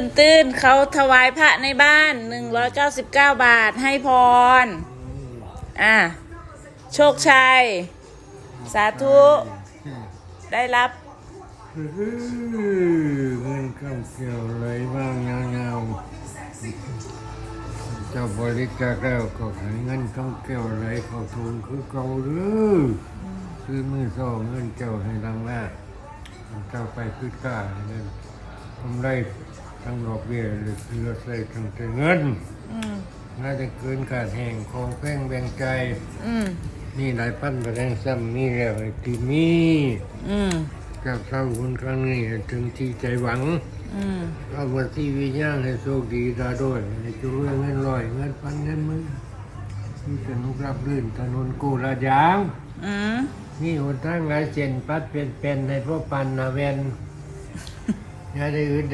ตื่นตื่นเขาถวายพระในบ้านหนึ่งร้อยเก้าสิบเก้าบาทให้พร อะ โชคชัย สาธุ ได้รับเงินข้าเกี่ยวไหลบ้างเงาๆเจ้าบริจาคแล้วก็ให้เงินข้าเกี่ยวไหลเข้าทุนคือเก่าหรือคือมือสองเงินเจ้าให้ดังแรกเจ้าไปคือกล้าเงินทำไร ทั้งดอกเบี้ยหรือเรือใส่ทั้งแต่เงิน อืมน่าจะเกินขาดแห่งของแป้งแบ่งใจ อืมนี่หลายพันประแดงซ้ำนี่แล้วไอ้ที่มีอืมกับเศร้าคนครั้งนี้ให้ถึงที่ใจหวัง อืมเอาวันที่วิญญาณให้โชคดีตาด้วยให้จุเรื่องเงินลอยเงินพันเงินหมือที่สนุกรับรื่นถนนกูลาดยาง อืมนี่หนทางหลายเส้นปัดเป็นเป็นในพวกปันนาเวน อย่าได้อื่น